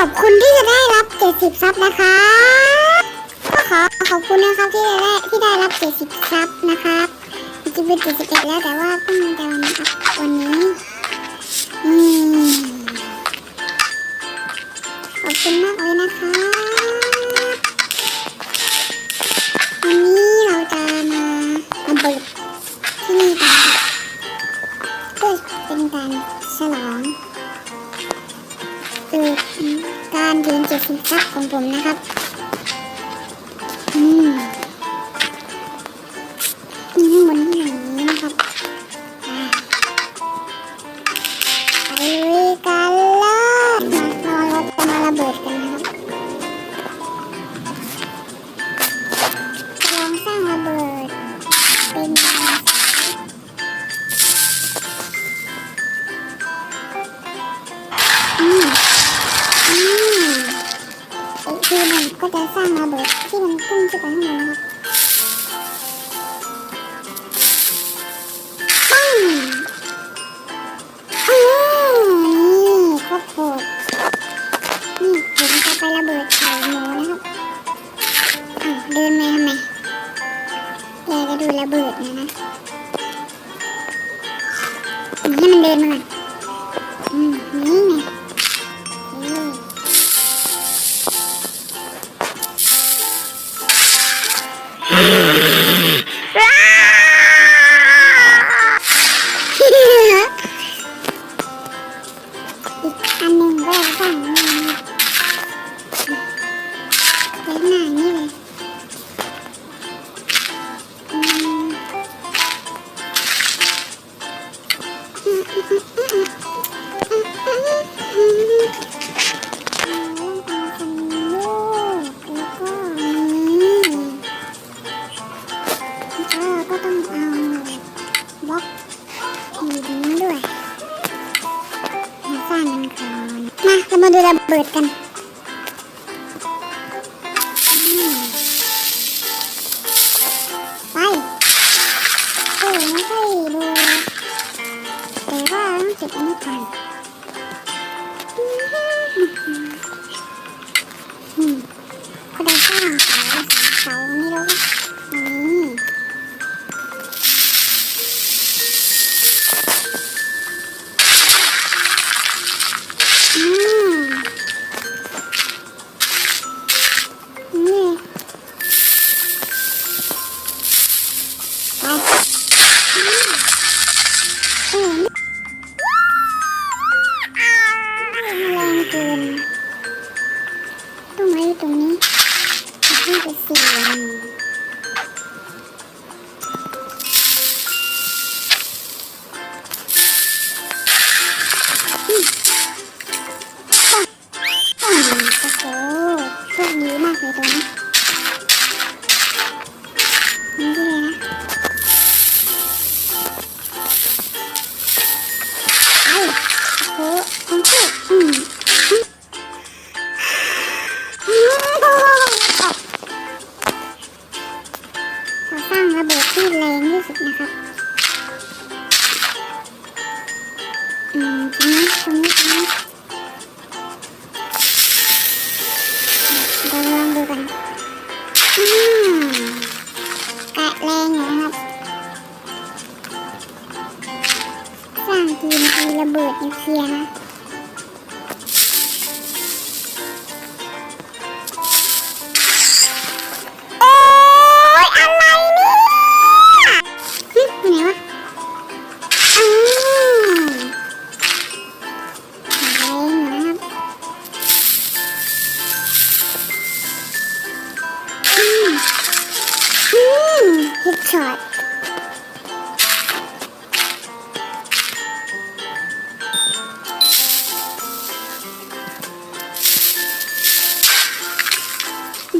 ขอบคุณที่จะได้รับ 70 ซับนะคะก็ขอขอบคุณนะครับที่ได้ที่ได้รับ 70 ซับนะครับจริงๆเป็น71แล้วแต่ว่าเพิ่งจะวันอัพวันนี้อืมขอบคุณมากเลยนะคะวันนี้เราจะมาระเบิดที่นี่กันเพื่อเป็นการฉลองคือการยืนเจ็ดสิบซับของผมนะครับ อืมมีทั้งหมดอย่างนี้นะครับไปลุยกันเลยมาเราจะมาระเบิดกันนะครับจะลองสร้างระเบิด เป็นอืมีมันก็จะสร้างระเบิดที่มันพุ่งขึ้นไปข้างบนนะครับปังอ้าวนี่โคตรโหดนี่ผมจะไประเบิดใส่หมูนะครับอ้าวเดินมาทำไมอยากจะดูระเบิดนะนะ ระเบิดกันไปโอ้ไม่ใช่ดูแต่ว่าต้องเก็บอันนี้ก่อน แมฮิตช็อต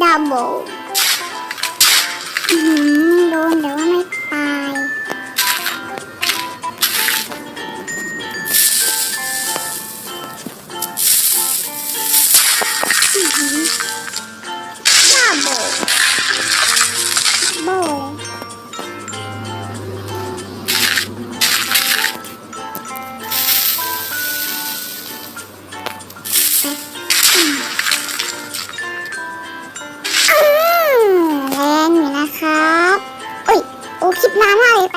ดับเบิ